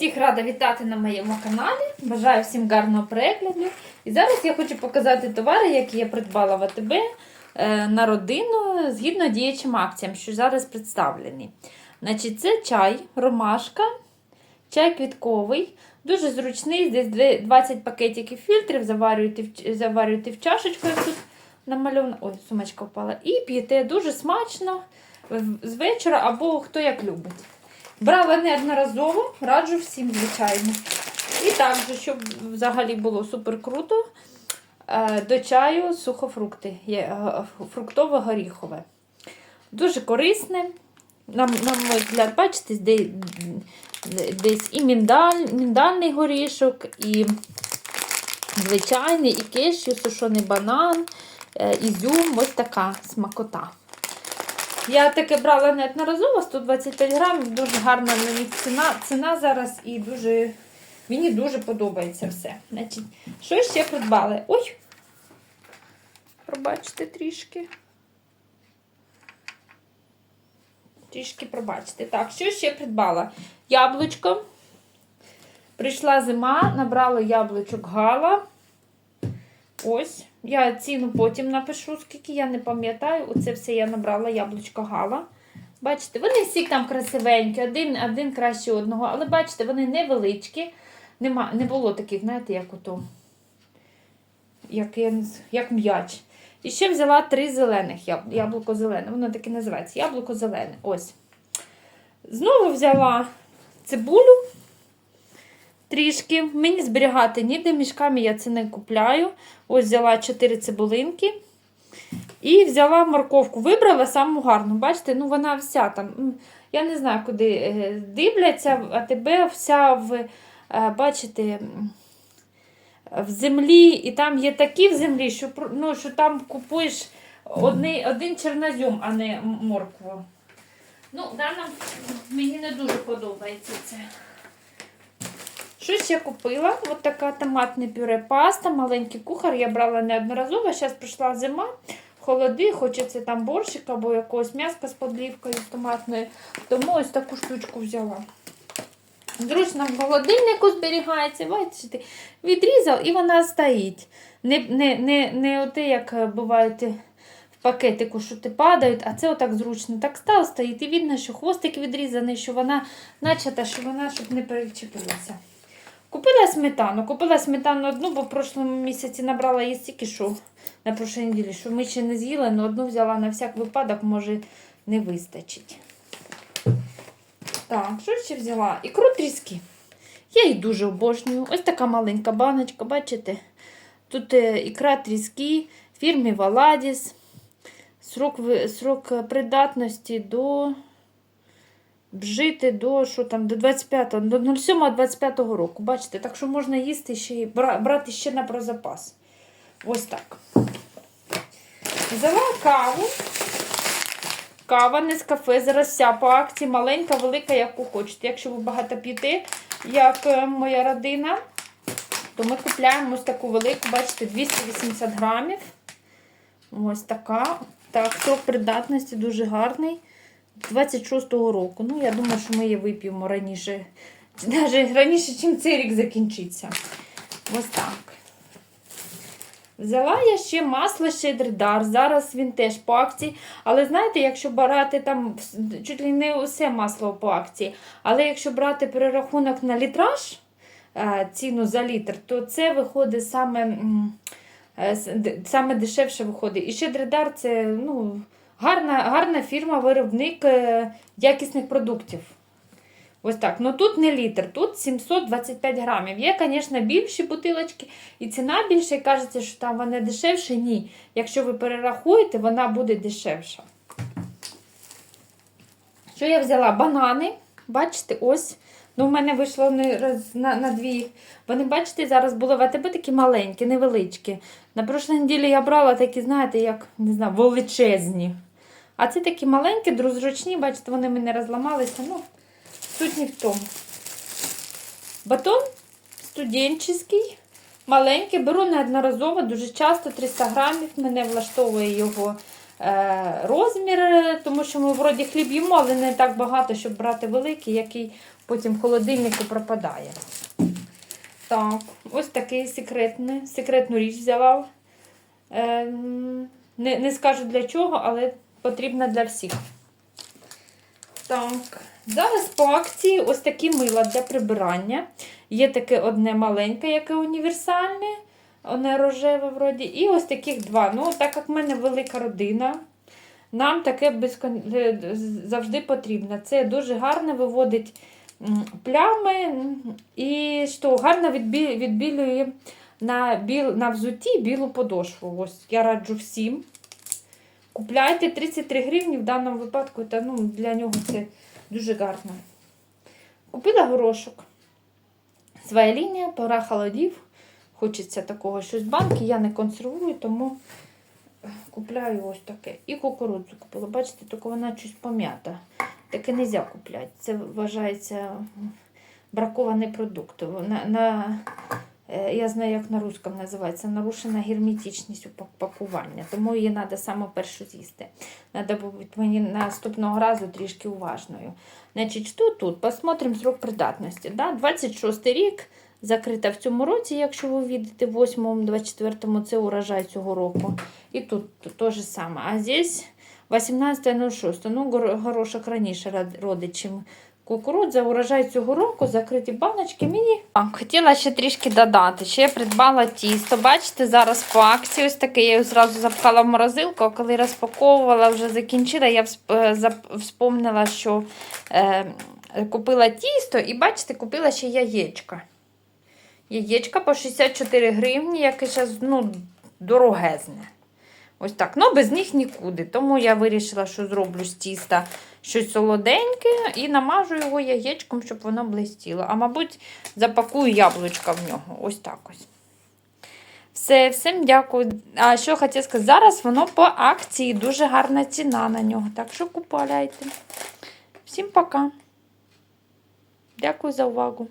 Всіх рада вітати на моєму каналі. Бажаю всім гарного перегляду. І зараз я хочу показати товари, які я придбала в АТБ е, на родину згідно діючим акціям, що зараз представлені. Значить, це чай, ромашка, чай квітковий, дуже зручний. Десь 20 пакетиків фільтрів, заварюєте, в- заварюєте в чашечку, як тут намальовано. Ой, сумочка впала. І п'єте дуже смачно з вечора або хто як любить. Брала неодноразово, раджу всім, звичайно. І також, щоб взагалі було супер круто, е, до чаю сухофрукти, е, фруктово-горіхове. Дуже корисне. На, на мій взгляд, бачите, де- десь і міндаль, міндальний горішок, і звичайний, і кешю, сушений банан, е, ізюм, ось така смакота. Я таке брала неодноразово, 125 грамів, дуже гарна на них ціна. Ціна зараз і дуже. Мені дуже подобається все. Значить, що ще придбали? Ой! Пробачте трішки. Трішки пробачте. Так, що ще придбала? Яблучко. Прийшла зима, набрала яблучок гала. Ось. Я ціну потім напишу, скільки я не пам'ятаю. Оце все я набрала яблучко гала. Бачите, вони всі там красивенькі, один один краще одного. Але бачите, вони невеличкі. Нема, не було таких, знаєте, як ото. Як, як м'яч. І ще взяла три зелених яб- яблуко зелене. Воно таке називається яблуко зелене. Ось. Знову взяла цибулю. Трішки. Мені зберігати ніде мішками я це не купляю. Ось взяла 4 цибулинки. І взяла морковку. Вибрала саму гарну. Бачите, ну вона вся там. Я не знаю, куди е, дивляться, а тебе вся в, е, бачите, в землі. І там є такі в землі, що, ну, що там купуєш одний, один чорнозем, а не моркву. Ну, мені не дуже подобається це. Що ще купила? Ось така томатне пюре паста, маленький кухар. Я брала неодноразово. Зараз прийшла зима, холоди, хочеться там борщик або якогось м'яска з подлівкою томатною. Тому ось таку штучку взяла. Зручно в холодильнику зберігається, бачите, відрізав і вона стоїть. Не, не, не, не оте, як бувають в пакетику, що ти падають, а це отак зручно. Так став, стоїть. І видно, що хвостик відрізаний, що вона начата, що вона щоб не перечепилася. Купила сметану. Купила сметану одну, бо в прошлому місяці набрала її стільки, що на прошлій неділі, що ми ще не з'їли, але одну взяла на всяк випадок, може не вистачить. Так, що ще взяла? Ікру тріски. Я її дуже обожнюю. Ось така маленька баночка, бачите? Тут е, ікра тріски фірми Валадіс. Срок, срок е, придатності до вжити до що там, до 25, до 07-25 року. Бачите, так що можна їсти ще бра- брати ще на прозапас. Ось так. Взяла каву. Кава не з кафе, зараз вся по акції, маленька, велика, яку хочете. Якщо ви багато п'єте, як е, моя родина, то ми купляємо ось таку велику, бачите, 280 грамів. Ось така. Так, срок придатності дуже гарний. 26-го року. Ну, я думаю, що ми її вип'ємо раніше. Навіть раніше, ніж цей рік закінчиться. Ось так. Взяла я ще масло щедридар. Зараз він теж по акції. Але знаєте, якщо брати там чуть ли не усе масло по акції. Але якщо брати перерахунок на літраж, е, ціну за літр, то це виходить саме, е, саме дешевше виходить. І щедридар це ну, гарна, гарна фірма, виробник е, якісних продуктів. Ось так. Ну тут не літр, тут 725 грамів. Є, звісно, більші бутилочки, і ціна більша, і кажеться, що там вона дешевша. Ні. Якщо ви перерахуєте, вона буде дешевша. Що я взяла? Банани. Бачите, ось. Ну, в мене вийшло роз, на, на дві. Вони, бачите, зараз були в АТБ такі маленькі, невеличкі. На прошлій неділі я брала такі, знаєте, як не знаю, величезні. А це такі маленькі, друзручні, бачите, вони мене розламалися. Ну, суть не в тому. Батон студенчий, маленький, беру неодноразово, дуже часто 300 грамів. Мене влаштовує його е, розмір, е, тому що ми вроді хліб їмо, але не так багато, щоб брати великий, який потім в холодильнику пропадає. Так, ось такий секретний, секретну річ взяла. Ем, не, не скажу для чого, але потрібна для всіх. Так, зараз по акції ось такі мила для прибирання. Є таке одне маленьке, яке універсальне, одне рожеве вроді. І ось таких два. Ну, так як в мене велика родина, нам таке безкон... е, завжди потрібно. Це дуже гарно виводить плями і що, гарно відбілює на, біл... на взуті білу подошву. Ось я раджу всім. Купляйте 33 гривні в даному випадку, та ну, для нього це дуже гарно. Купила горошок. Своя лінія, пора холодів. Хочеться такого щось банки. Я не консервую, тому купляю ось таке. І кукурудзу купила. Бачите, тільки вона щось пом'ята. Таке не можна купляти. Це вважається бракований продукт. На, на, я знаю, як на русском називається, нарушена герметичність у пак- пакування. Тому її треба саме першу з'їсти. Треба бути мені наступного разу трішки уважною. Значить, що тут? Посмотрим срок придатності. Да? 26 рік, закрита в цьому році, якщо ви видите, в 8-му, 24-му це урожай цього року. І тут то же саме. А здесь 18.06. Ну, гор- горошок раніше род- родить, чим кукурудза. Урожай цього року, закриті баночки. Мені так, хотіла ще трішки додати. Ще я придбала тісто. Бачите, зараз по акції ось таке. Я його зразу запхала в морозилку, а коли розпаковувала, вже закінчила, я е, вспомнила, що е, купила тісто і бачите, купила ще яєчка. Яєчка по 64 гривні, яке зараз ну, дорогезне. Ось так. Ну, без них нікуди. Тому я вирішила, що зроблю з тіста щось солоденьке і намажу його яєчком, щоб воно блистіло. А, мабуть, запакую яблучка в нього. Ось так ось. Все, всім дякую. А що хотів сказати, зараз воно по акції, дуже гарна ціна на нього. Так що купуйте. Всім пока. Дякую за увагу.